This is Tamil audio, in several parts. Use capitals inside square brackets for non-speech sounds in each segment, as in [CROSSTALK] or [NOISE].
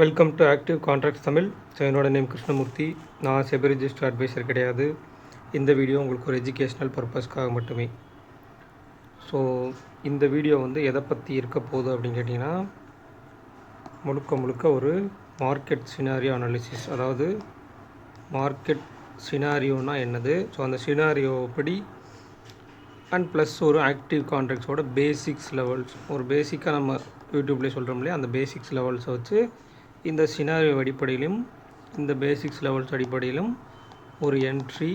Welcome to active contracts Tamil so என்னோட நேம் கிருஷ்ணமூர்த்தி. நான் செபி ரிஜிஸ்டர் அட்வைசர் கிடையாது. இந்த வீடியோ உங்களுக்கு ஒரு எஜுகேஷ்னல் பர்பஸ்க்காக மட்டுமே. ஸோ இந்த வீடியோ வந்து எதை பற்றி இருக்க போகுது அப்படின்னு கேட்டிங்கன்னா முழுக்க முழுக்க ஒரு மார்க்கெட் சினாரியோ அனாலிசிஸ் அதாவது மார்க்கெட் சினாரியோனா என்னது? ஸோ அந்த சினாரியோ படி அண்ட் ப்ளஸ் ஒரு ஆக்டிவ் கான்ட்ராக்ட்ஸோட பேசிக்ஸ் லெவல்ஸ் ஒரு பேசிக்காக நம்ம யூடியூப்லேயே சொல்கிறோம் இல்லையா? அந்த பேசிக்ஸ் லெவல்ஸை வச்சு இந்த சினாரியோ அடிப்படையிலும் இந்த பேசிக்ஸ் லெவல்ஸ் அடிப்படையிலும் ஒரு என்ட்ரி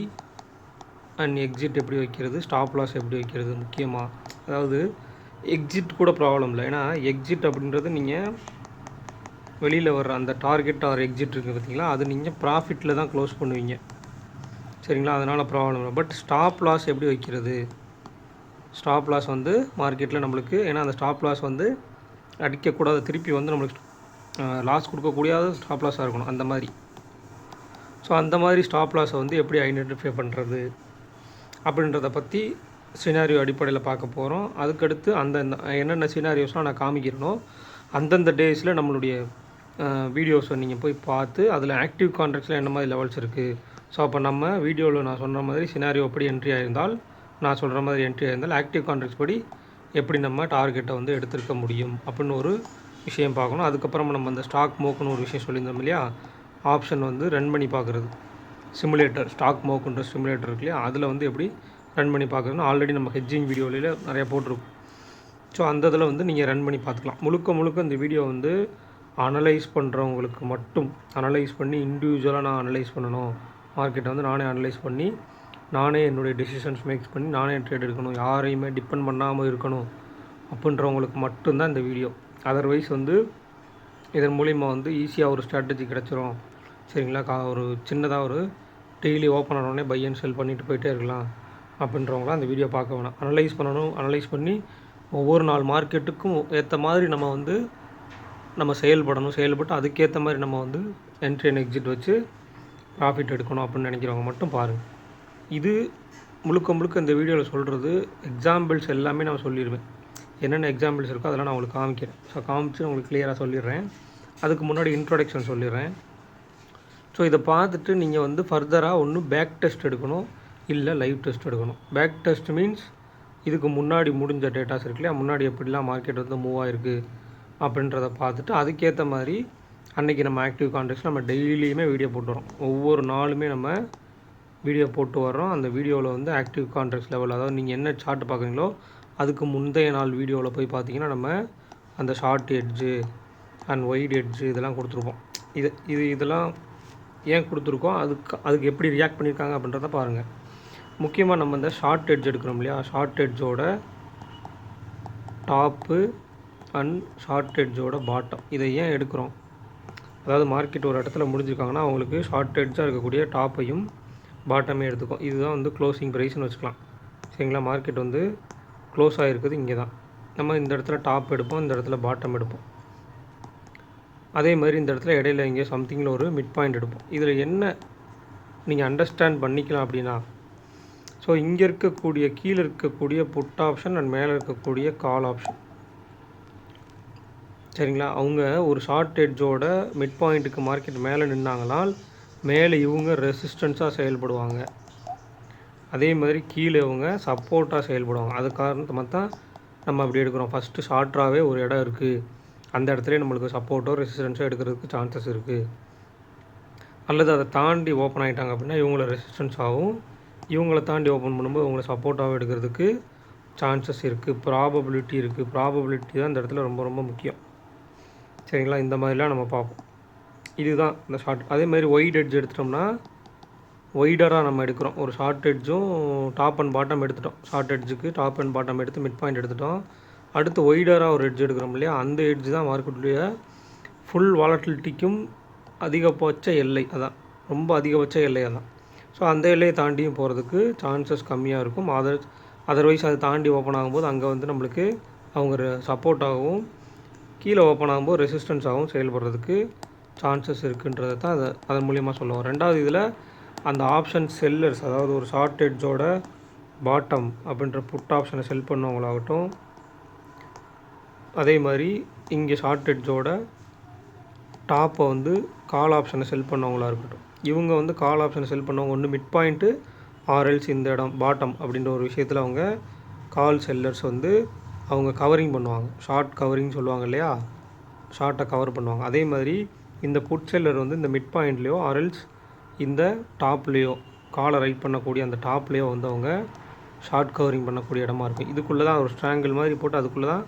அண்ட் எக்ஸிட் எப்படி வைக்கிறது ஸ்டாப் லாஸ் எப்படி வைக்கிறது முக்கியமாக அதாவது எக்ஸிட் கூட ப்ராப்ளம் இல்லை. ஏன்னா எக்ஸிட் அப்படின்றது நீங்கள் வெளியில் வர்ற அந்த டார்கெட் ஆர் எக்ஸிட் இருக்குது பார்த்தீங்களா? அது நீங்கள் ப்ராஃபிட்டில் தான் க்ளோஸ் பண்ணுவீங்க. சரிங்களா? அதனால் ப்ராப்ளம் இல்லை. பட் ஸ்டாப் லாஸ் எப்படி வைக்கிறது? ஸ்டாப் லாஸ் வந்து மார்க்கெட்டில் நம்மளுக்கு ஏன்னா அந்த ஸ்டாப் லாஸ் வந்து அடிக்கக்கூடாது. திருப்பி வந்து நம்மளுக்கு லாஸ் கொடுக்கக்கூடிய ஸ்டாப் லாஸாக இருக்கணும் அந்த மாதிரி. ஸோ அந்த மாதிரி ஸ்டாப் லாஸை வந்து எப்படி ஐடென்டிஃபை பண்ணுறது அப்படின்றத பற்றி சினாரியோ அடிப்படையில் பார்க்க போகிறோம் அதுக்கடுத்து அந்த என்னென்ன சினாரியோஸ்லாம் நான் காமிக்கிறனோ அந்தந்த டேஸில் நம்மளுடைய வீடியோஸை நீங்கள் போய் பார்த்து அதில் ஆக்டிவ் கான்ட்ராக்ட்ஸில் என்ன மாதிரி லெவல்ஸ் இருக்குது ஸோ அப்போ நம்ம வீடியோவில் நான் சொன்ன மாதிரி சினாரியோ எப்படி என்ட்ரி ஆயிருந்தால் நான் சொல்கிற மாதிரி என்ட்ரி ஆயிருந்தால் ஆக்டிவ் கான்ட்ராக்ட்ஸ் படி எப்படி நம்ம டார்கெட்டை வந்து எடுத்திருக்க முடியும் அப்படின்னு ஒரு விஷயம் பார்க்கணும். அதுக்கப்புறம் நம்ம அந்த ஸ்டாக் மோக்குன்னு ஒரு விஷயம் சொல்லியிருந்தோம் இல்லையா? ஆப்ஷன் வந்து ரன் பண்ணி பார்க்குறது. சிமுலேட்டர் ஸ்டாக் மோக்குன்ற சிமுலேட்டர் இருக்கு இல்லையா? அதில் வந்து எப்படி ரன் பண்ணி பார்க்குறதுன்னு ஆல்ரெடி நம்ம ஹெட்ஜிங் வீடியோவில் நிறையா போட்டிருக்கோம். ஸோ அந்த இதில் வந்து நீங்கள் ரன் பண்ணி பார்த்துக்கலாம். முழுக்க முழுக்க இந்த வீடியோ வந்து அனலைஸ் பண்ணுறவங்களுக்கு மட்டும் அனலைஸ் பண்ணி இண்டிவிஜுவலாக நான் அனலைஸ் பண்ணணும். மார்க்கெட்டை வந்து நானே அனலைஸ் பண்ணி நானே என்னுடைய டெசிஷன்ஸ் மேக்ஸ் பண்ணி நானே ட்ரேட் எடுக்கணும். யாரையுமே டிபெண்ட் பண்ணாமல் இருக்கணும். அப்படின்றவங்களுக்கு மட்டும்தான் இந்த வீடியோ அதர்வைஸ் வந்து இதன் மூலிமா வந்து ஈஸியாக ஒரு ஸ்ட்ராட்டஜி கிடச்சிரும். சரிங்களா? கா ஒரு சின்னதாக ஒரு டெய்லி ஓப்பன் ஆனோடனே பை அண்ட் செல் பண்ணிட்டு போயிட்டே இருக்கலாம். அப்படின்றவங்களாம் அந்த வீடியோ பார்க்க வேணாம். அனலைஸ் பண்ணணும். அனலைஸ் பண்ணி ஒவ்வொரு நாள் மார்க்கெட்டுக்கும் ஏற்ற மாதிரி நம்ம வந்து நம்ம செயல்படணும். செயல்பட்டு அதுக்கேற்ற மாதிரி நம்ம வந்து என்ட்ரி அண்ட் எக்ஸிட் வச்சு ப்ராஃபிட் எடுக்கணும் அப்படின்னு நினைக்கிறவங்க மட்டும் பாருங்கள் இது முழுக்க முழுக்க இந்த வீடியோவில் சொல்கிறது எக்ஸாம்பிள்ஸ் எல்லாமே நான் சொல்லிடுவேன் என்னென்ன எக்ஸாம்பிள்ஸ் இருக்கோ அதெல்லாம் நான் உங்களுக்கு காமிக்கிறேன். ஸோ காமிச்சு உங்களுக்கு கிளியராக சொல்லிடுறேன். அதுக்கு முன்னாடி இன்ட்ரொடக்ஷன் சொல்லிடுறேன். ஸோ இதை பார்த்துட்டு நீங்கள் வந்து ஃபர்தராக ஒன்று பேக் டெஸ்ட் எடுக்கணும் இல்லை லைவ் டெஸ்ட் எடுக்கணும். பேக் டெஸ்ட் மீன்ஸ் இதுக்கு முன்னாடி முடிஞ்ச டேட்டாஸ் இருக்கு இல்லையா? முன்னாடி எப்படிலாம் மார்க்கெட் வந்து மூவ் ஆயிருக்கு அப்படின்றத பார்த்துட்டு அதுக்கேற்ற மாதிரி அன்றைக்கி நம்ம ஆக்டிவ் கான்டெக்ட்ஸ் நம்ம டெய்லியுமே வீடியோ போட்டு வரோம் ஒவ்வொரு நாளுமே நம்ம வீடியோ போட்டு வரோம் அந்த வீடியோவில் வந்து ஆக்டிவ் கான்ட்ராக்ட்ஸ் லெவல் அதாவது நீங்கள் என்ன சார்ட் பார்க்குறீங்களோ அதுக்கு முந்தைய நாள் வீடியோவில் போய் பார்த்தீங்கன்னா நம்ம அந்த short edge and wide edge இதெல்லாம் கொடுத்துருப்போம். இது இது இதெல்லாம் ஏன் கொடுத்துருக்கோம்? அதுக்கு அதுக்கு எப்படி ரியாக்ட் பண்ணியிருக்காங்க அப்படின்றத பாருங்கள் முக்கியமாக நம்ம இந்த ஷார்ட் எட்ஜ் எடுக்கிறோம் இல்லையா? ஷார்ட் எட்ஜோட டாப்பு அண்ட் ஷார்ட் எட்ஜோட பாட்டம் இதை ஏன் எடுக்கிறோம்? அதாவது மார்க்கெட் ஒரு இடத்துல முடிஞ்சிருக்காங்கன்னா அவங்களுக்கு ஷார்ட் எட்ஜாக இருக்கக்கூடிய டாப்பையும் பாட்டமே எடுத்துக்கும் இதுதான் வந்து க்ளோசிங் ப்ரைஸ்னு வச்சுக்கலாம். சரிங்களா? மார்க்கெட் வந்து க்ளோஸ் ஆகிருக்குது இங்கே தான் நம்ம இந்த இடத்துல டாப் எடுப்போம் இந்த இடத்துல பாட்டம் எடுப்போம். அதே மாதிரி இந்த இடத்துல இடையில இங்கே சம்திங்கில் ஒரு மிட் பாயிண்ட் எடுப்போம். இதில் என்ன நீங்கள் அண்டர்ஸ்டாண்ட் பண்ணிக்கலாம் அப்படின்னா ஸோ இங்கே இருக்கக்கூடிய கீழே இருக்கக்கூடிய புட் ஆப்ஷன் அண்ட் மேலே இருக்கக்கூடிய கால் ஆப்ஷன் சரிங்களா? அவங்க ஒரு ஷார்ட் எட்ஜோட மிட் பாயிண்ட்டுக்கு மார்க்கெட் மேலே நின்னாங்களால் மேலே இவங்க ரெசிஸ்டன்ஸாக செயல்படுவாங்க. அதே மாதிரி கீழே இவங்க சப்போர்ட்டாக செயல்படுவாங்க. அது காரணத்தை தான் நம்ம அப்படி எடுக்கிறோம். ஃபஸ்ட்டு ஷார்ட்ராகவே ஒரு இடம் இருக்குது அந்த இடத்துல நம்மளுக்கு சப்போர்ட்டோ ரெசிஸ்டன்ஸோ எடுக்கிறதுக்கு சான்சஸ் இருக்குது அல்லது அதை தாண்டி ஓப்பன் ஆகிட்டாங்க அப்படின்னா இவங்கள ரெசிஸ்டன்ஸ் ஆகும் இவங்கள தாண்டி ஓப்பன் பண்ணும்போது இவங்களை சப்போர்ட்டாகவும் எடுக்கிறதுக்கு சான்சஸ் இருக்குது ப்ராபபிலிட்டி இருக்குது ப்ராபபிலிட்டி தான் இந்த இடத்துல ரொம்ப ரொம்ப முக்கியம். சரிங்களா? இந்த மாதிரிலாம் நம்ம பார்ப்போம். இதுதான் இந்த ஷார்ட் அதே மாதிரி ஒயிட் எட்ஜ் எடுத்துட்டோம்னா ஒய்டராக நம்ம எடுக்கிறோம். ஒரு ஷார்ட் எட்ஜும் டாப் அண்ட் பாட்டம் எடுத்துட்டோம். ஷார்ட் எட்ஜுக்கு டாப் அண்ட் பாட்டம் எடுத்து மிட் பாயிண்ட் எடுத்துட்டோம். அடுத்து ஒய்டராக ஒரு எட்ஜ் எடுக்கிறோம் இல்லையா? அந்த எட்ஜ் தான் மார்க்கெட்டுடைய ஃபுல் வாலட்டிலிட்டிக்கும் அதிகபட்ச எல்லை. அதான். ரொம்ப அதிகபட்ச எல்லை அதான். ஸோ அந்த எல்லையை தாண்டியும் போகிறதுக்கு சான்சஸ் கம்மியாக இருக்கும். அதர் அதர்வைஸ் அதை தாண்டி ஓப்பன் ஆகும்போது அங்கே வந்து நம்மளுக்கு அவங்க சப்போர்ட்டாகவும் கீழே ஓப்பன் ஆகும்போது ரெசிஸ்டன்ஸாகவும் செயல்படுறதுக்கு சான்சஸ் இருக்குன்றதை தான் அதை அதன் மூலியமாக சொல்லுவோம் ரெண்டாவது இதில் அந்த ஆப்ஷன் செல்லர்ஸ் அதாவது ஒரு ஷார்ட் எட்ஜோட பாட்டம் அப்படின்ற புட் ஆப்ஷனை செல் பண்ணவங்களாகட்டும் அதே மாதிரி இங்கே ஷார்ட் எட்ஜோட டாப்பை வந்து கால் ஆப்ஷனை செல் பண்ணவங்களா இருக்கட்டும். இவங்க வந்து கால் ஆப்ஷனை செல் பண்ணவங்க ஒன்று மிட் பாயிண்ட்டு ஆர்எல்ஸ் இந்த இடம் பாட்டம் அப்படின்ற ஒரு விஷயத்தில் அவங்க கால் செல்லர்ஸ் வந்து அவங்க கவரிங் பண்ணுவாங்க. ஷார்ட் கவரிங் சொல்லுவாங்க இல்லையா? ஷார்ட்டை கவர் பண்ணுவாங்க. அதே மாதிரி இந்த புட் செல்லர் வந்து இந்த மிட் பாயிண்ட்லேயோ ஆர்எல்ஸ் இந்த டாப்லேயோ காலை ரைட் பண்ணக்கூடிய அந்த டாப்லேயோ வந்து அவங்க ஷார்ட் கவரிங் பண்ணக்கூடிய இடமா இருக்கும். இதுக்குள்ளே தான் ஒரு ஸ்ட்ராங்கிள் மாதிரி போட்டு அதுக்குள்ளே தான்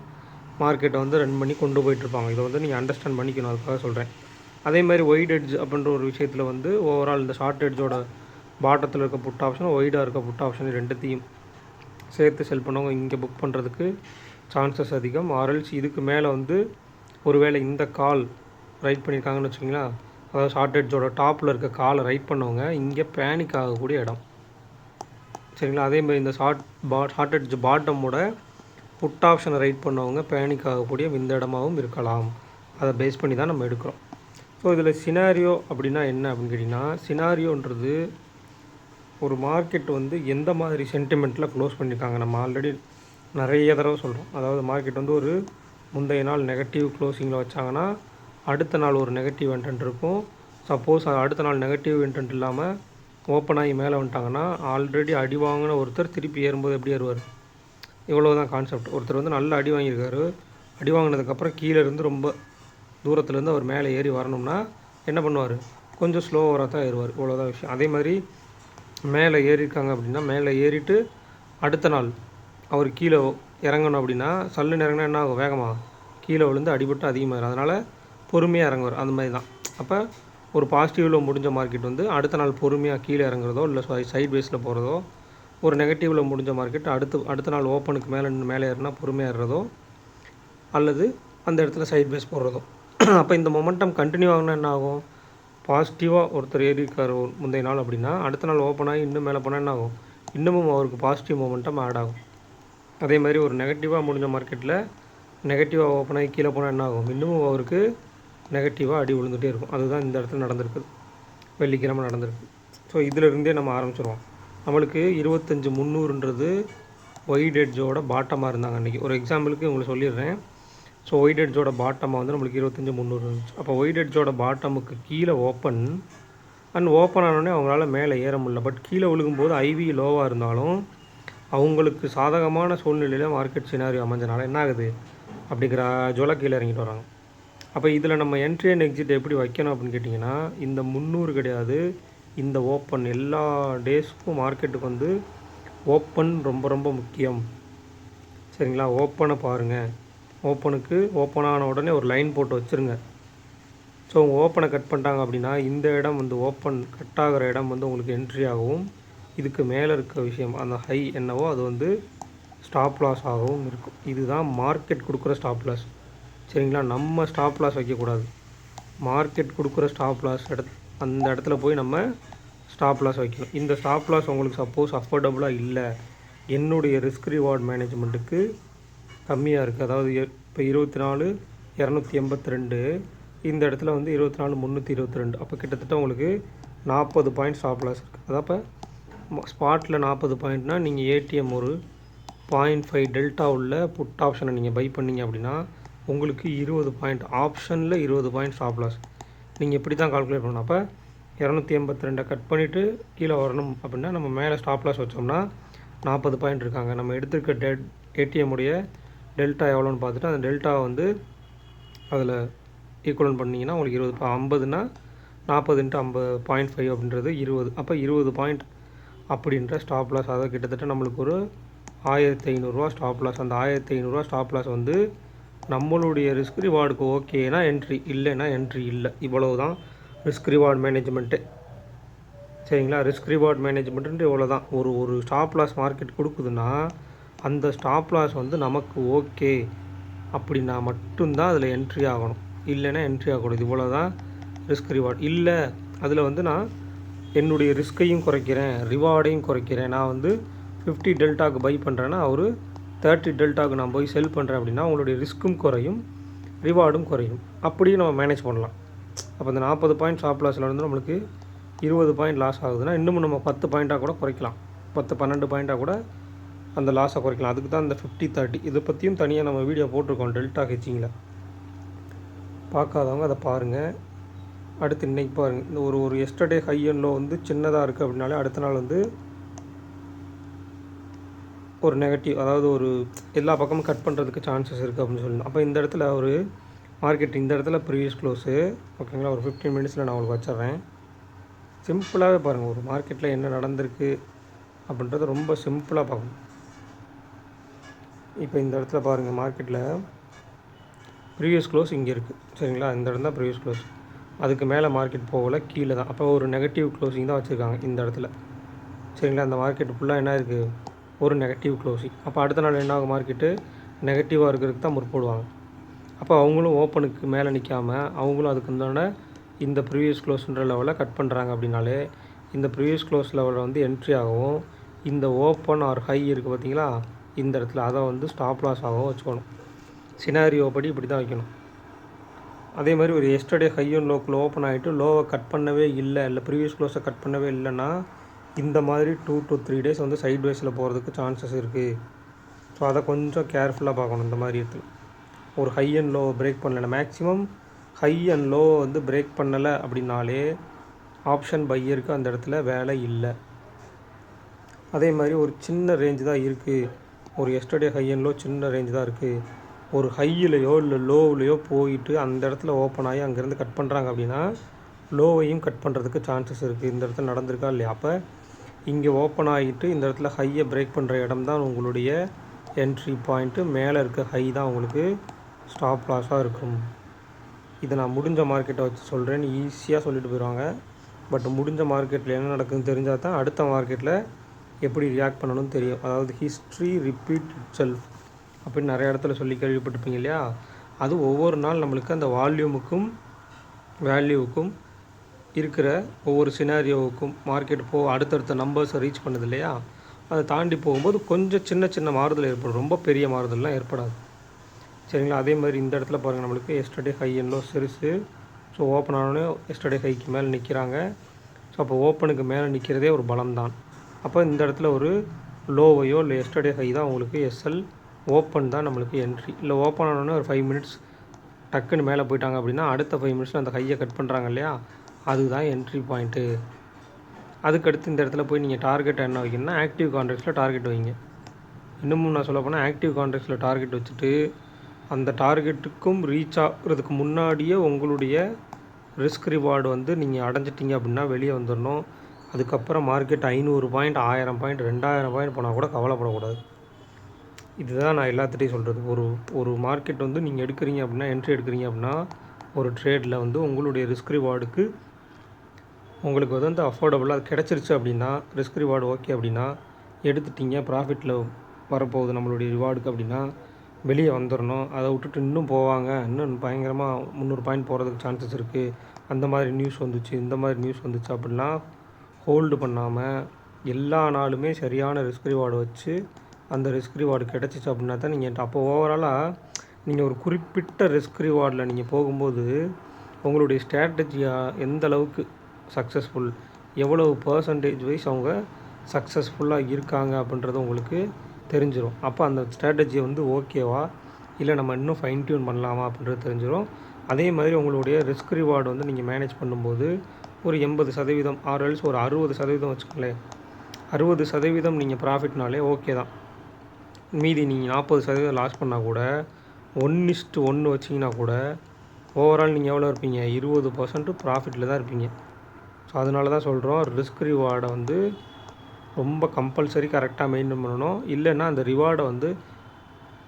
மார்க்கெட்டை வந்து ரன் பண்ணி கொண்டு போயிட்டுருப்பாங்க இதை வந்து நீங்கள் அண்டர்ஸ்டாண்ட் பண்ணிக்கணும் அதுக்காக சொல்கிறேன் அதே மாதிரி ஒயிட் எட்ஜ் அப்படின்ற ஒரு விஷயத்தில் வந்து ஓவரால் இந்த ஷார்ட் எட்ஜோட பாட்டத்தில் இருக்க புட் ஆப்ஷன் ஒய்டாக இருக்க புட் ஆப்ஷன் ரெண்டுத்தையும் சேர்த்து செல் பண்ணவங்க இங்கே புக் பண்ணுறதுக்கு சான்சஸ் அதிகம். ஆர்எல்ஸ் இதுக்கு மேலே வந்து ஒருவேளை இந்த கால் ரைட் பண்ணியிருக்காங்கன்னு வச்சுக்கோங்களேன் அதாவது ஷார்ட் எட்ஜோட டாப்பில் இருக்க காலை ரைட் பண்ணவங்க இங்கே பேனிக் ஆகக்கூடிய இடம். சரிங்களா? அதே மாதிரி இந்த ஷார்ட் பா ஷார்ட் எட்ஜ் பாட்டமோட புட் ஆப்ஷனை ரைட் பண்ணவங்க பேனிக் ஆகக்கூடிய இந்த இடமாவும் இருக்கலாம். அதை பேஸ் பண்ணி தான் நம்ம எடுக்கிறோம். ஸோ இதில் சினாரியோ அப்படின்னா என்ன அப்படின்னு கேட்டிங்கன்னா சினாரியோன்றது ஒரு மார்க்கெட் வந்து எந்த மாதிரி சென்டிமெண்ட்டில் க்ளோஸ் பண்ணியிருக்காங்க நம்ம ஆல்ரெடி நிறைய தடவை சொல்கிறோம் அதாவது மார்க்கெட் வந்து ஒரு முந்தைய நாள் நெகட்டிவ் க்ளோசிங்கில் வச்சாங்கன்னா அடுத்த நாள் ஒரு நெகட்டிவ் இன்டென்ட் இருக்கும். சப்போஸ் அடுத்த நாள் நெகட்டிவ் இன்டென்ட் இல்லாமல் ஓப்பன் ஆகி மேலே வந்துட்டாங்கன்னா ஆல்ரெடி அடி வாங்கின ஒருத்தர் திருப்பி ஏறும்போது எப்படி ஏறுவார்? இவ்வளோ தான் கான்செப்ட் ஒருத்தர் வந்து நல்ல அடி வாங்கியிருக்காரு. அடி வாங்கினதுக்கப்புறம் கீழே இருந்து ரொம்ப தூரத்துலேருந்து அவர் மேலே ஏறி வரணும்னா என்ன பண்ணுவார்? கொஞ்சம் ஸ்லோவராக தான் ஏறுவார். இவ்வளோதான் விஷயம். அதே மாதிரி மேலே ஏறியிருக்காங்க அப்படின்னா மேலே ஏறிட்டு அடுத்த நாள் அவர் கீழே இறங்கணும் அப்படின்னா சல்லுன்னு இறங்கினா என்ன ஆகும்? வேகமாக கீழே விழுந்து அடிபட்டு அதிகமாகிடும் அதனால் பொறுமையாக இறங்குவார். அந்த மாதிரி தான் அப்போ ஒரு பாசிட்டிவில் முடிஞ்ச மார்க்கெட் வந்து அடுத்த நாள் பொறுமையாக கீழே இறங்குறதோ இல்லை சைட் வேஸில் போகிறதோ ஒரு நெகட்டிவில் முடிஞ்ச மார்க்கெட் அடுத்து அடுத்த நாள் ஓப்பனுக்கு மேலே நின்று மேலே ஏறினா பொறுமையாக ஏறுறதோ அல்லது அந்த இடத்துல சைட் பேஸ் போடுறதோ. [CLEARS THROAT] அப்போ இந்த மொமெண்டம் கண்டினியூ ஆகுனா என்ன ஆகும்? பாசிட்டிவாக ஒருத்தர் ஏறி இருக்கார் முந்தைய நாள் அப்படின்னா அடுத்த நாள் ஓப்பன் ஆகி இன்னும் மேலே போனால் என்ன ஆகும்? இன்னமும் அவருக்கு பாசிட்டிவ் மொமெண்டம் ஆட் ஆகும். அதே மாதிரி ஒரு நெகட்டிவாக முடிஞ்ச மார்க்கெட்டில் நெகட்டிவாக ஓப்பன் ஆகி கீழே போனால் என்ன ஆகும்? இன்னமும் அவருக்கு நெகட்டிவாக அடி விழுந்துகிட்டே இருக்கும். அதுதான் இந்த இடத்துல நடந்திருக்குது. வெள்ளிக்கிழமை நடந்திருக்கு. ஸோ இதிலிருந்தே நம்ம ஆரம்பிச்சிருவோம். நம்மளுக்கு இருபத்தஞ்சி முந்நூறுன்றது ஒயிட் எட்ஜோட பாட்டமாக இருந்தாங்க அன்றைக்கி ஒரு எக்ஸாம்பிளுக்கு உங்களுக்கு சொல்லிடுறேன். ஸோ ஒயிட் எட்ஜோட பாட்டமாக வந்து நம்மளுக்கு இருபத்தஞ்சி முந்நூறு இருந்துச்சு. அப்போ ஒயிட் எட்ஜோட பாட்டமுக்கு கீழே ஓப்பன் அண்ட் ஓப்பன் ஆனோடனே அவங்களால மேலே ஏற முடியல. பட் கீழே விழுகும்போது ஐவி லோவாக இருந்தாலும் அவங்களுக்கு சாதகமான சூழ்நிலையில் மார்க்கெட் சினாரியோ அமைஞ்சனால என்ன ஆகுது? அப்படிங்கிற ஜுவலை கீழே இறங்கிட்டு வராங்க. அப்போ இதில் நம்ம என்ட்ரி அண்ட் எக்ஸிட் எப்படி வைக்கணும் அப்படின்னு கேட்டிங்கன்னா இந்த முந்நூறு கிடையாது. இந்த ஓப்பன் எல்லா டேஸ்க்கும் மார்க்கெட்டுக்கு வந்து ஓப்பன் ரொம்ப ரொம்ப முக்கியம். சரிங்களா? ஓப்பனை பாருங்கள் ஓப்பனுக்கு ஓப்பன் ஆன உடனே ஒரு லைன் போட்டு வச்சுருங்க. ஸோ உங்கள் ஓப்பனை கட் பண்ணிட்டாங்க அப்படின்னா இந்த இடம் வந்து ஓப்பன் கட் ஆகிற இடம் வந்து உங்களுக்கு என்ட்ரி ஆகவும் இதுக்கு மேலே இருக்க விஷயம் அந்த ஹை என்னவோ அது வந்து ஸ்டாப் லாஸ் ஆகவும் இருக்கும். இதுதான் மார்க்கெட் கொடுக்குற ஸ்டாப் லாஸ் சரிங்களா? நம்ம ஸ்டாப் லாஸ் வைக்கக்கூடாது. மார்க்கெட் கொடுக்குற ஸ்டாப் லாஸ் இட அந்த இடத்துல போய் நம்ம ஸ்டாப் லாஸ் வைக்கணும். இந்த ஸ்டாப் லாஸ் உங்களுக்கு சப்போஸ் அஃபோர்டபுளாக இல்லை. என்னுடைய ரிஸ்க் ரிவார்ட் மேனேஜ்மெண்ட்டுக்கு கம்மியாக இருக்குது அதாவது இப்போ இருபத்தி நாலு இரநூத்தி எண்பத்தி ரெண்டு இந்த இடத்துல வந்து இருபத்தி நாலு முந்நூற்றி இருபத்தி ரெண்டு. அப்போ கிட்டத்தட்ட உங்களுக்கு நாற்பது பாயிண்ட் ஸ்டாப் லாஸ் இருக்குது அதான் இப்போ ஸ்பாட்டில் நாற்பது பாயிண்ட்னால் நீங்கள் ஏடிஎம் ஒரு பாயிண்ட் ஃபைவ் டெல்டா உள்ள புட் ஆப்ஷனை நீங்கள் பை பண்ணீங்க அப்படின்னா உங்களுக்கு இருபது பாயிண்ட் ஆப்ஷனில் இருபது பாயிண்ட் ஸ்டாப் லாஸ். நீங்கள் இப்படி தான் கால்குலேட் பண்ணணும்? அப்போ இரநூத்தி எண்பத்தி ரெண்டை கட் பண்ணிவிட்டு கீழே வரணும் அப்படின்னா நம்ம மேலே ஸ்டாப் லாஸ் வச்சோம்னா நாற்பது பாயிண்ட் இருக்காங்க. நம்ம எடுத்திருக்க டெட் ஏடிஎம் உடைய டெல்டா எவ்வளோன்னு பார்த்துட்டு அந்த டெல்டா வந்து அதில் ஈக்குவலன் பண்ணிங்கன்னா உங்களுக்கு இருபது இப்போ ஐம்பதுனா நாற்பது இன்ட்டு ஐம்பது பாயிண்ட் ஃபைவ் அப்படின்றது இருபது. அப்போ இருபது பாயிண்ட் அப்படின்ற ஸ்டாப் லாஸ் அதாவது கிட்டத்தட்ட நம்மளுக்கு ஒரு ஆயிரத்தி ஐநூறுரூவா ஸ்டாப் லாஸ் அந்த ஆயிரத்தி ஐநூறுரூவா ஸ்டாப் லாஸ் வந்து நம்மளுடைய ரிஸ்க் ரிவார்டுக்கு ஓகேனா என்ட்ரி இல்லைன்னா என்ட்ரி இல்லை. இவ்வளவு தான் ரிஸ்க் ரிவார்டு மேனேஜ்மெண்ட்டு சரிங்களா? ரிஸ்க் ரிவார்ட் மேனேஜ்மெண்ட்டு இவ்வளோ தான் ஒரு ஒரு ஸ்டாப் லாஸ் மார்க்கெட் கொடுக்குதுன்னா அந்த ஸ்டாப் லாஸ் வந்து நமக்கு ஓகே அப்படின்னா மட்டும்தான் அதில் என்ட்ரி ஆகணும். இல்லைன்னா என்ட்ரி ஆகக்கூடாது. இவ்வளோ தான் ரிஸ்க் ரிவார்ட் இல்லை அதில் வந்து நான் என்னுடைய ரிஸ்கையும் குறைக்கிறேன் ரிவார்டையும் குறைக்கிறேன். நான் வந்து ஃபிஃப்டி டெல்டாவுக்கு பை பண்ணுறேன்னா அவர் தேர்ட்டி டெல்டாக்கு நான் போய் செல் பண்ணுறேன் அப்படின்னா உங்களுடைய ரிஸ்க்கும் குறையும் ரிவார்டும் குறையும். அப்படியும் நம்ம மேனேஜ் பண்ணலாம். அப்போ இந்த நாற்பது பாயிண்ட் ஷாப் லாஸில் வந்து நம்மளுக்கு இருபது பாயிண்ட் லாஸ் ஆகுதுன்னா இன்னமும் நம்ம பத்து பாயிண்ட்டாக கூட குறைக்கலாம். பத்து பன்னெண்டு பாயிண்ட்டாக கூட அந்த லாஸை குறைக்கலாம். அதுக்கு தான் இந்த ஃபிஃப்டி தேர்ட்டி இதை பற்றியும் தனியாக நம்ம வீடியோ போட்டிருக்கோம் டெல்டா ஹெச்சிங்கில் பார்க்காதவங்க அதை பாருங்கள் அடுத்து இன்றைக்கி பாருங்கள் இந்த ஒரு ஒரு எஸ்டர்டே ஹை அண்ட் லோ வந்து சின்னதாக இருக்குது அப்படின்னாலே அடுத்த நாள் வந்து ஒரு நெகட்டிவ் அதாவது ஒரு எல்லா பக்கமும் கட் பண்ணுறதுக்கு சான்சஸ் இருக்குது அப்படின்னு சொல்லணும். அப்போ இந்த இடத்துல ஒரு மார்க்கெட் இந்த இடத்துல ப்ரீவியஸ் க்ளோஸு ஓகேங்களா? ஒரு ஃபிஃப்டீன் மினிட்ஸில் நான் உங்களுக்கு வச்சிட்றேன். சிம்பிளாகவே பாருங்கள் ஒரு மார்க்கெட்டில் என்ன நடந்திருக்கு அப்படின்றத ரொம்ப சிம்பிளாக பார்க்கணும். இப்போ இந்த இடத்துல பாருங்கள் மார்க்கெட்டில் ப்ரீவியஸ் க்ளோஸ் இங்கே இருக்குது சரிங்களா? இந்த இடம் தான் ப்ரீவியஸ் க்ளோஸ் அதுக்கு மேலே மார்க்கெட் போகல கீழே தான். அப்போ ஒரு நெகட்டிவ் க்ளோஸிங் தான் வச்சுருக்காங்க இந்த இடத்துல. சரிங்களா? அந்த மார்க்கெட் ஃபுல்லாக என்ன இருக்குது ஒரு நெகட்டிவ் க்ளோசிங் அப்போ அடுத்த நாள் என்ன ஆகும் மார்க்கெட்டு நெகட்டிவாக இருக்கிறதுக்கு தான் முற்படுவாங்க அப்போ அவங்களும் ஓப்பனுக்கு மேலே நிற்காம அவங்களும் அதுக்கு உண்டான இந்த ப்ரீவியஸ் க்ளோஸ்ன்ற லெவலில் கட் பண்ணுறாங்க அப்படின்னாலே இந்த ப்ரீவியஸ் க்ளோஸ் லெவலில் வந்து என்ட்ரி ஆகவும் இந்த ஓப்பன் ஆர் ஹை இருக்குது பார்த்தீங்களா இந்த இடத்துல அதை வந்து ஸ்டாப் லாஸ் ஆகவும் வச்சுக்கணும். சினாரியோ படி இப்படி தான் வைக்கணும். அதே மாதிரி ஒரு எஸ்டர்டே ஹையும் லோக்கில் ஓப்பன் ஆகிட்டு லோவை கட் பண்ணவே இல்லை இல்லை ப்ரீவியஸ் க்ளோஸை கட் பண்ணவே இல்லைன்னா இந்த மாதிரி டூ டு த்ரீ டேஸ் வந்து சைட் வைஸில் போகிறதுக்கு சான்சஸ் இருக்குது ஸோ அதை கொஞ்சம் கேர்ஃபுல்லாக பார்க்கணும் இந்த மாதிரி இடத்துல. ஒரு ஹை அண்ட் லோ பிரேக் பண்ணலை. மேக்ஸிமம் ஹை அண்ட் லோ வந்து பிரேக் பண்ணலை அப்படின்னாலே ஆப்ஷன் பையருக்கு அந்த இடத்துல வேலை இல்லை. அதே மாதிரி ஒரு சின்ன ரேஞ்சு தான் இருக்குது ஒரு எஸ்டர்டே ஹை அண்ட் லோ சின்ன ரேஞ்சு தான் இருக்குது ஒரு ஹையிலையோ இல்லை லோவிலையோ போயிட்டு அந்த இடத்துல ஓப்பன் ஆகி அங்கேருந்து கட் பண்ணுறாங்க அப்படின்னா லோவையும் கட் பண்ணுறதுக்கு சான்சஸ் இருக்குது இந்த இடத்துல நடந்திருக்கா இல்லையா? அப்போ இங்கே ஓப்பன் ஆகிட்டு இந்த இடத்துல ஹையை பிரேக் பண்ணுற இடம் தான் உங்களுடைய என்ட்ரி பாயிண்ட்டு மேலே இருக்க ஹை தான் உங்களுக்கு ஸ்டாப் லாஸாக இருக்கும். இதை நான் முடிஞ்ச மார்க்கெட்டை வச்சு சொல்கிறேன்னு ஈஸியாக சொல்லிட்டு போயிடுவாங்க. பட் முடிஞ்ச மார்க்கெட்டில் என்ன நடக்குதுன்னு தெரிஞ்சால் தான் அடுத்த மார்க்கெட்டில் எப்படி ரியாக்ட் பண்ணணும்னு தெரியும். அதாவது ஹிஸ்ட்ரி ரிப்பீட் இட் செல்ஃப் அப்படின்னு நிறைய இடத்துல சொல்லி கேள்விப்பட்டிருப்பீங்க இல்லையா? அது ஒவ்வொரு நாள் நம்மளுக்கு அந்த வால்யூமுக்கும் வேல்யூவுக்கும் இருக்கிற ஒவ்வொரு சினாரியோவுக்கும் மார்க்கெட் போ அடுத்தடுத்த நம்பர்ஸை ரீச் பண்ணுது இல்லையா? அதை தாண்டி போகும்போது கொஞ்சம் சின்ன சின்ன மாறுதல் ஏற்படும். ரொம்ப பெரிய மாறுதல்லாம் ஏற்படாது. சரிங்களா? அதே மாதிரி இந்த இடத்துல பாருங்கள் நம்மளுக்கு எஸ்டர்டே ஹை என்னோ சிறுசு. ஸோ ஓப்பன் ஆனோடனே எஸ்டர்டே ஹைக்கு மேலே நிற்கிறாங்க ஸோ அப்போ ஓப்பனுக்கு மேலே நிற்கிறதே ஒரு பலம் தான் அப்போ இந்த இடத்துல ஒரு லோவையோ இல்லை எஸ்டர்டே ஹை தான் உங்களுக்கு எஸ்எல் ஓப்பன் தான் நம்மளுக்கு என்ட்ரி இல்லை ஓப்பன் ஆனோடனே ஒரு ஃபைவ் மினிட்ஸ் டக்குன்னு மேலே போயிட்டாங்க அப்படின்னா அடுத்த ஃபைவ் மினிட்ஸில் அந்த ஹையை கட் பண்ணுறாங்க இல்லையா? அதுதான் என்ட்ரி பாயிண்ட்டு அதுக்கடுத்து இந்த இடத்துல போய் நீங்கள் டார்கெட் என்ன வைக்கணும்னா ஆக்டிவ் கான்ட்ராக்ட்ஸில் டார்கெட் வைங்க. இன்னமும் நான் சொல்ல போனால் ஆக்டிவ் கான்ட்ராக்ட்ஸில் டார்கெட் வச்சுட்டு அந்த டார்கெட்டுக்கும் ரீச் ஆகிறதுக்கு முன்னாடியே உங்களுடைய ரிஸ்க் ரிவார்டு வந்து நீங்கள் அடைஞ்சிட்டிங்க அப்படின்னா வெளியே வந்துடணும் அதுக்கப்புறம் மார்க்கெட் ஐநூறு பாயிண்ட் ஆயிரம் பாயிண்ட் ரெண்டாயிரம் பாயிண்ட் போனால் கூட கவலைப்படக்கூடாது. இதுதான் நான் எல்லாத்துட்டையும் சொல்கிறது ஒரு ஒரு மார்க்கெட் வந்து நீங்கள் எடுக்கிறீங்க அப்படின்னா என்ட்ரி எடுக்கிறீங்க அப்படின்னா ஒரு ட்ரேடில் வந்து உங்களுடைய ரிஸ்க் ரிவார்டுக்கு உங்களுக்கு வந்து அஃபோர்டபுளாக அது கிடச்சிருச்சு அப்படின்னா ரிஸ்க் ரிவார்டு ஓகே அப்படின்னா எடுத்துட்டீங்க ப்ராஃபிட்டில் வரப்போகுது நம்மளுடைய ரிவார்டுக்கு அப்படின்னா வெளியே வந்துடணும் அதை விட்டுட்டு இன்னும் போவாங்க. இன்னும் பயங்கரமாக முந்நூறு பாயிண்ட் போகிறதுக்கு சான்சஸ் இருக்குது அந்த மாதிரி நியூஸ் வந்துச்சு இந்த மாதிரி நியூஸ் வந்துச்சு அப்படின்னா ஹோல்டு பண்ணாமல் எல்லா நாளுமே சரியான ரிஸ்க் ரிவார்டு வச்சு அந்த ரிஸ்க் ரிவார்டு கிடச்சிச்சு அப்படின்னா தான் நீங்கள் அப்போ ஓவராலாக நீங்கள் ஒரு குறிப்பிட்ட ரிஸ்க் ரிவார்டில் நீங்கள் போகும்போது உங்களுடைய ஸ்ட்ராட்டஜியாக எந்த அளவுக்கு சக்ஸஸ்ஃபுல் எவ்வளவு பர்சன்டேஜ் வைஸ் அவங்க சக்ஸஸ்ஃபுல்லாக இருக்காங்க அப்படின்றது உங்களுக்கு தெரிஞ்சிடும் அப்போ அந்த ஸ்ட்ராட்டஜி வந்து ஓகேவா இல்லை நம்ம இன்னும் ஃபைன் டியூன் பண்ணலாமா அப்படின்றது தெரிஞ்சிடும் அதே மாதிரி உங்களுடைய ரிஸ்க் ரிவார்டு வந்து நீங்கள் மேனேஜ் பண்ணும்போது ஒரு எண்பது சதவீதம் ஆறு அல்ஸ் ஒரு அறுபது சதவீதம் வச்சுக்கோங்களேன். அறுபது சதவீதம் நீங்கள் ப்ராஃபிட்னாலே ஓகே தான். மீதி நீங்கள் நாற்பது சதவீதம் லாஸ் பண்ணால் கூட ஒன் இஸ்ட்டு ஒன்று வச்சிங்கன்னா கூட ஓவரால் நீங்கள் எவ்வளோ இருப்பீங்க? இருபது பர்சன்ட் ப்ராஃபிட்டில் தான் இருப்பீங்க. ஸோ அதனால தான் சொல்கிறோம் ரிஸ்க் ரிவார்டை வந்து ரொம்ப கம்பல்சரி கரெக்டாக மெயின்டைன் பண்ணணும். இல்லைன்னா அந்த ரிவார்டை வந்து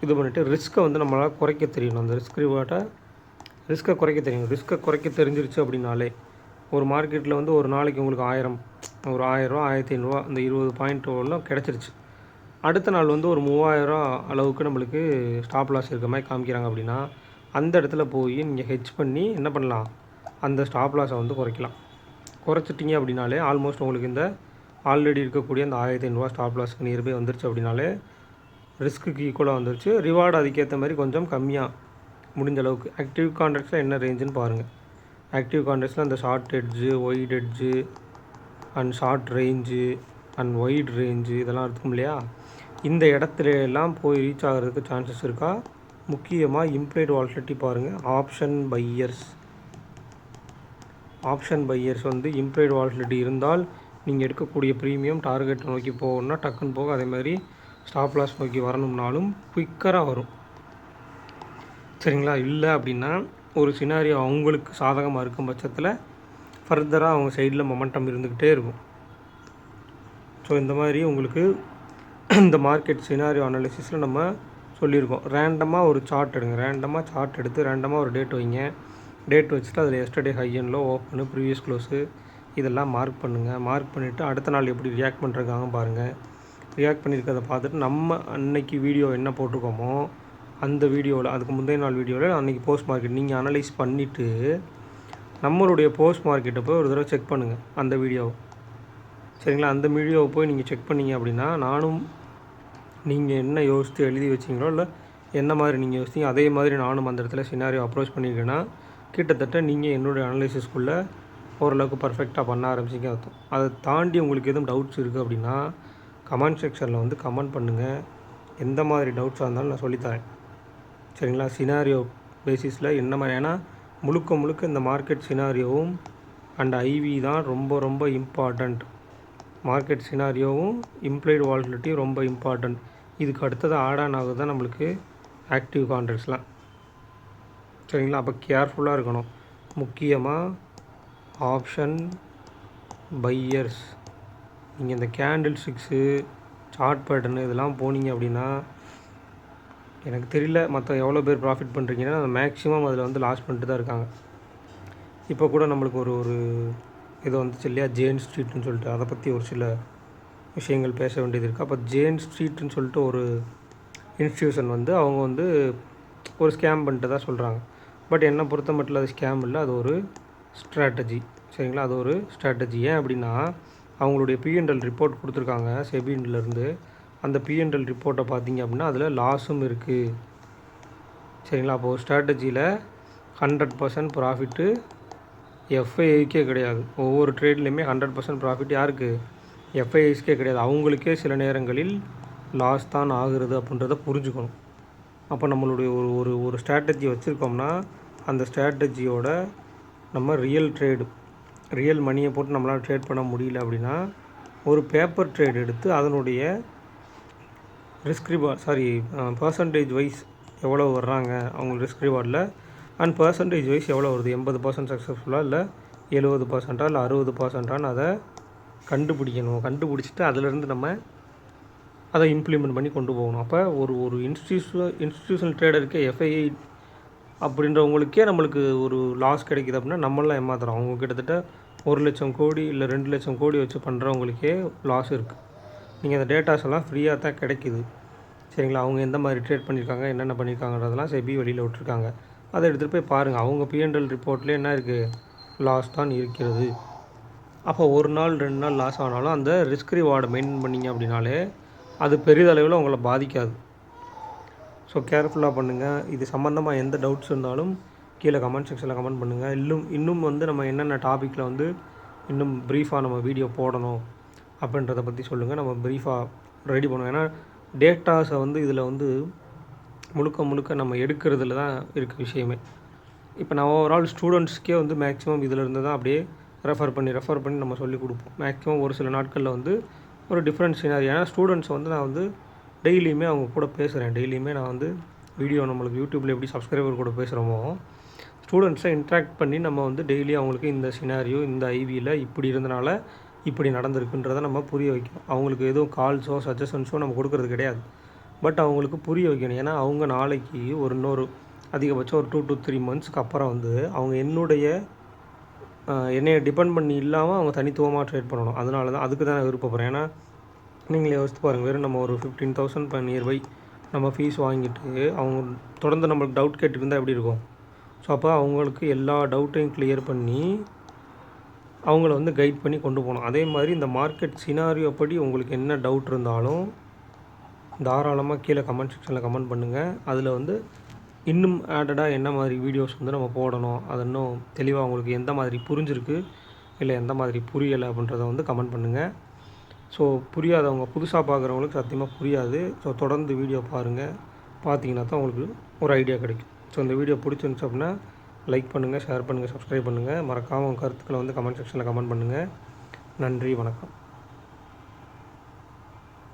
இது பண்ணிவிட்டு ரிஸ்க்கை வந்து நம்மளால் குறைக்க தெரியணும். அந்த ரிஸ்க் ரிவார்டை ரிஸ்க்கை குறைக்க தெரியணும். ரிஸ்க்கை குறைக்க தெரிஞ்சிருச்சு அப்படின்னாலே ஒரு மார்க்கெட்டில் வந்து ஒரு நாளைக்கு உங்களுக்கு ஆயிரம் ஒரு ஆயிரரூவா ஆயிரத்தி ஐநூறுரூவா அந்த இருபது பாயிண்ட் எல்லாம் கிடச்சிருச்சு. அடுத்த நாள் வந்து ஒரு மூவாயிரம் அளவுக்கு நம்மளுக்கு ஸ்டாப் லாஸ் இருக்க மாதிரி காமிக்கிறாங்க அப்படின்னா அந்த இடத்துல போய் நீங்கள் ஹெச் பண்ணி என்ன பண்ணலாம்? அந்த ஸ்டாப் லாஸை வந்து குறைக்கலாம். குறைச்சிட்டிங்க அப்படின்னாலே ஆல்மோஸ்ட் உங்களுக்கு இந்த ஆல்ரெடி இருக்கக்கூடிய அந்த ஆயிரத்தி ஐநூறுரூவா ஸ்டாப் லாஸ்க்கு நியர்பை வந்துருச்சு அப்படின்னாலே ரிஸ்க்குக்கு ஈக்குவலாக வந்துருச்சு. ரிவார்டு அதுக்கேற்ற மாதிரி கொஞ்சம் கம்மியாக முடிஞ்ச அளவுக்கு. ஆக்டிவ் கான்ட்ராக்ட்ஸில் என்ன ரேஞ்சுன்னு பாருங்கள் ஆக்டிவ் கான்ட்ராக்ட்ஸில் அந்த short hedge wide hedge and short range and wide range இதெல்லாம் இருக்கும் இல்லையா? இந்த இடத்துல எல்லாம் போய் ரீச் ஆகிறதுக்கு சான்சஸ் இருக்கா? முக்கியமாக இம்ப்ளைட் வால்டிலிட்டி பாருங்கள் ஆப்ஷன் பையர்ஸ் ஆப்ஷன் பையர்ஸ் வந்து இம்ப்ளைடு வால்டிலிட்டி இருந்தால் நீங்கள் எடுக்கக்கூடிய ப்ரீமியம் டார்கெட் நோக்கி போகணும்னா டக்குன்னு போக அதே மாதிரி ஸ்டாப் லாஸ் நோக்கி வரணும்னாலும் குயிக்கராக வரும். சரிங்களா? இல்லை அப்படின்னா ஒரு சினாரியோ அவங்களுக்கு சாதகமாக இருக்கும் பட்சத்தில் ஃபர்தராக அவங்க சைடில் மொமெண்டம் இருந்துக்கிட்டே இருக்கும். ஸோ இந்த மாதிரி உங்களுக்கு இந்த மார்க்கெட் சினாரியோ அனாலிசிஸில் நம்ம சொல்லியிருக்கோம். ரேண்டமாக ஒரு சார்ட் எடுங்க. ரேண்டமாக சார்ட் எடுத்து ரேண்டமாக ஒரு டேட் வைங்க. டேட் வச்சுட்டு அதில் எஸ்டர்டே ஹையனில் ஓப்பனு ப்ரீவியஸ் க்ளோஸு இதெல்லாம் மார்க் பண்ணுங்கள் மார்க் பண்ணிவிட்டு அடுத்த நாள் எப்படி ரியாக்ட் பண்ணுறாங்க பாருங்கள் ரியாக்ட் பண்ணியிருக்கிறத பார்த்துட்டு நம்ம அன்னைக்கு வீடியோ என்ன போட்டிருக்கோமோ அந்த வீடியோவில் அதுக்கு முந்தைய நாள் வீடியோவில் அன்றைக்கி போஸ்ட் மார்க்கெட் நீங்கள் அனலைஸ் பண்ணிவிட்டு நம்மளுடைய போஸ்ட் மார்க்கெட்டை போய் ஒரு தடவை செக் பண்ணுங்கள் அந்த வீடியோவை சரிங்களா? அந்த வீடியோவை போய் நீங்கள் செக் பண்ணீங்க அப்படின்னா நானும் நீங்கள் என்ன யோசித்து எழுதி வச்சிங்களோ இல்லை என்ன மாதிரி நீங்கள் யோசித்தீங்க அதே மாதிரி நானும் அந்த இடத்துல சினாரியோ அப்ரோச் பண்ணியிருக்கேன்னா கிட்டத்தட்ட நீங்கள் என்னுடைய அனலைசிஸ்க்குள்ளே ஓரளவுக்கு பர்ஃபெக்டாக பண்ண ஆரம்பிச்சிங்க அர்த்தம். அதை தாண்டி உங்களுக்கு எதுவும் டவுட்ஸ் இருக்குது அப்படின்னா கமெண்ட் செக்ஷனில் வந்து கமெண்ட் பண்ணுங்கள் எந்த மாதிரி டவுட்ஸாக இருந்தாலும் நான் சொல்லித்தரேன். சரிங்களா? சினாரியோ பேசிஸில் என்ன மாதிரி? ஏன்னா முழுக்க முழுக்க இந்த மார்க்கெட் சினாரியோவும் அண்ட் ஐவி தான் ரொம்ப ரொம்ப இம்பார்ட்டண்ட் மார்க்கெட் சினாரியோவும் இம்ப்ளைடு வால்டிலிட்டியும் ரொம்ப இம்பார்ட்டண்ட் இதுக்கு அடுத்தது ஆட் ஆன் ஆகுது தான் நம்மளுக்கு ஆக்டிவ் கான்ட்ராக்ட்ஸ்லாம் சரிங்களா? அப்போ கேர்ஃபுல்லாக இருக்கணும். முக்கியமாக ஆப்ஷன் பையர்ஸ் நீங்கள் இந்த கேண்டில் ஸ்டிக்ஸு சார்ட் பேட்டர்னு இதெல்லாம் போனீங்க அப்படின்னா எனக்கு தெரியல மற்ற எவ்வளோ பேர் ப்ராஃபிட் பண்ணுறீங்கன்னா அந்த மேக்ஸிமம் அதில் வந்து லாஸ் பண்ணிட்டு தான் இருக்காங்க. இப்போ கூட நம்மளுக்கு ஒரு ஒரு இது வந்துச்சு இல்லையா? ஜேன் ஸ்ட்ரீட்னு சொல்லிட்டு அதை பற்றி ஒரு சில விஷயங்கள் பேச வேண்டியது இருக்குது அப்போ ஜேன் ஸ்ட்ரீட்னு சொல்லிட்டு ஒரு இன்ஸ்டியூஷன் வந்து அவங்க வந்து ஒரு ஸ்கேம் பண்ணிட்டு தான் சொல்கிறாங்க பட் என்னை பொறுத்த மட்டும் அது ஸ்கேம் இல்லை. அது ஒரு ஸ்ட்ராட்டஜி சரிங்களா? அது ஒரு ஸ்ட்ராட்டஜி ஏன் அப்படின்னா அவங்களுடைய பிஎன்எல் ரிப்போர்ட் கொடுத்துருக்காங்க செபின்லேருந்து. அந்த பிஎன்எல் ரிப்போர்ட்டை பார்த்தீங்க அப்படின்னா அதில் லாஸும் இருக்குது சரிங்களா? அப்போ ஒரு ஸ்ட்ராட்டஜியில் ஹண்ட்ரட் பர்சன்ட் ப்ராஃபிட்டு எஃப்ஐஐக்கே கிடையாது. ஒவ்வொரு ட்ரேட்லேயுமே ஹண்ட்ரட் பர்சன்ட் ப்ராஃபிட் யாருக்கு? எஃப்ஐஐஸ்க்கே கிடையாது. அவங்களுக்கே சில நேரங்களில் லாஸ் தான் ஆகுறது அப்படின்றத புரிஞ்சுக்கணும். அப்போ நம்மளுடைய ஒரு ஒரு ஒரு ஸ்ட்ராட்டஜி வச்சுருக்கோம்னா அந்த ஸ்ட்ராட்டஜியோட நம்ம ரியல் ட்ரேடு ரியல் மணியை போட்டு நம்மளால் ட்ரேட் பண்ண முடியல அப்படின்னா ஒரு பேப்பர் ட்ரேட் எடுத்து அதனுடைய risk reward sorry percentage wise எவ்வளோ வர்றாங்க அவங்க ரிஸ்க் ரிவார்டில் அண்ட் பர்சன்டேஜ் வைஸ் எவ்வளோ வருது எண்பது பர்சன்ட் சக்ஸஸ்ஃபுல்லாக இல்லை எழுபது பர்சண்ட்டா இல்லை அறுபது பர்சன்ட்டான்னு அதை கண்டுபிடிக்கணும். கண்டுபிடிச்சிட்டு அதிலிருந்து நம்ம அதை இம்ப்ளிமெண்ட் பண்ணி கொண்டு போகணும். அப்போ ஒரு ஒரு இன்ஸ்டியூஷன் இன்ஸ்டியூஷனல் ட்ரேடருக்கு எஃப்ஐஐ அப்படின்றவங்களுக்கே நம்மளுக்கு ஒரு லாஸ் கிடைக்குது அப்படின்னா நம்மளாம் ஏமாத்துறோம். அவங்க கிட்டத்தட்ட ஒரு லட்சம் கோடி இல்லை ரெண்டு லட்சம் கோடி வச்சு பண்ணுறவங்களுக்கே லாஸ் இருக்குது நீங்கள் அந்த டேட்டாஸ் எல்லாம் ஃப்ரீயாக தான் கிடைக்குது. சரிங்களா? அவங்க எந்த மாதிரி ட்ரேட் பண்ணியிருக்காங்க என்னென்ன பண்ணியிருக்காங்கன்றதெல்லாம் செபி வெளியில் விட்ருக்காங்க அதை எடுத்துகிட்டு போய் பாருங்கள் அவங்க பிஎன்எல் ரிப்போர்ட்லேயே என்ன இருக்குது லாஸ் தான் இருக்கிறது. அப்போ ஒரு நாள் ரெண்டு நாள் லாஸ் ஆனாலும் அந்த ரிஸ்க் ரிவார்டை மெயின்டைன் பண்ணிங்க அப்படின்னாலே அது பெரிதளவில் உங்களை பாதிக்காது. ஸோ கேர்ஃபுல்லாக பண்ணுங்கள் இது சம்மந்தமாக எந்த டவுட்ஸ் இருந்தாலும் கீழே கமெண்ட் செக்ஷனில் கமெண்ட் பண்ணுங்கள் இன்னும் இன்னும் வந்து நம்ம என்னென்ன டாப்பிக்கில் வந்து இன்னும் ப்ரீஃபாக நம்ம வீடியோ போடணும் அப்படின்றத பற்றி சொல்லுங்கள் நம்ம ப்ரீஃபாக ரெடி பண்ணுவோம். ஏன்னா டேட்டாஸை வந்து இதில் வந்து முழுக்க முழுக்க நம்ம எடுக்கிறதுல தான் இருக்குது விஷயமே. இப்போ நான் ஓவரால் ஸ்டூடெண்ட்ஸ்க்கே வந்து மேக்ஸிமம் இதில் இருந்து தான் அப்படியே ரெஃபர் பண்ணி ரெஃபர் பண்ணி நம்ம சொல்லி கொடுப்போம். மேக்ஸிமம் ஒரு சில நாட்களில் வந்து ஒரு டிஃப்ரெண்ட் சினாரி ஏன்னா ஸ்டூடெண்ட்ஸ் வந்து நான் வந்து டெய்லியுமே அவங்க கூட பேசுகிறேன் டெய்லியுமே நான் வந்து வீடியோ நம்மளுக்கு யூடியூப்பில் எப்படி சப்ஸ்கிரைபர் கூட பேசுகிறோமோ ஸ்டூடெண்ட்ஸை இன்ட்ராக்ட் பண்ணி நம்ம வந்து டெய்லி அவங்களுக்கு இந்த சினாரியோ இந்த ஐவியில் இப்படி இருந்தனால இப்படி நடந்திருக்குன்றதை நம்ம புரிய வைக்கணும். அவங்களுக்கு எதுவும் கால்ஸோ சஜஷன்ஸோ நம்ம கொடுக்கறது கிடையாது. பட் அவங்களுக்கு புரிய வைக்கணும். ஏன்னா அவங்க நாளைக்கு ஒரு இன்னொரு அதிகபட்சம் ஒரு டூ டு த்ரீ மந்த்ஸ்க்கு அப்புறம் வந்து அவங்க என்னுடைய என்னையை டிபெண்ட் பண்ணி இல்லாமல் அவங்க தனித்துவமாக ட்ரேட் பண்ணணும். அதனால தான் அதுக்கு தான் நான் விருப்பப்படுறேன். ஏன்னா நீங்களே யோசித்து பாருங்கள் வெறும் நம்ம ஒரு ஃபிஃப்டீன் தௌசண்ட் பர் நியர்பை நம்ம ஃபீஸ் வாங்கிட்டு அவங்க தொடர்ந்து நம்மளுக்கு டவுட் கேட்டுருந்தால் எப்படி இருக்கும்? ஸோ அப்போ அவங்களுக்கு எல்லா டவுட்டையும் கிளியர் பண்ணி அவங்கள வந்து கைட் பண்ணி கொண்டு போகணும். அதே மாதிரி இந்த மார்க்கெட் சினாரியோ படி உங்களுக்கு என்ன டவுட் இருந்தாலும் தாராளமாக கீழே கமெண்ட் செக்ஷனில் கமெண்ட் பண்ணுங்கள் அதில் வந்து இன்னும் ஆடடாக என்ன மாதிரி வீடியோஸ் வந்து நம்ம போடணும் அது இன்னும் தெளிவாக உங்களுக்கு எந்த மாதிரி புரிஞ்சிருக்கு இல்லை எந்த மாதிரி புரியலை அப்படின்றத வந்து கமெண்ட் பண்ணுங்கள் ஸோ புரியாதவங்க புதுசாக பார்க்குறவங்களுக்கு சத்தியமாக புரியாது. ஸோ தொடர்ந்து வீடியோ பாருங்கள் பார்த்தீங்கன்னா தான் உங்களுக்கு ஒரு ஐடியா கிடைக்கும். ஸோ இந்த வீடியோ பிடிச்சிருந்துச்சு அப்படின்னா லைக் பண்ணுங்கள் ஷேர் பண்ணுங்கள் சப்ஸ்கிரைப் பண்ணுங்கள் மறக்காமல் உங்கள் கருத்துக்களை வந்து கமெண்ட் செக்ஷனில் கமெண்ட் பண்ணுங்கள் நன்றி வணக்கம்.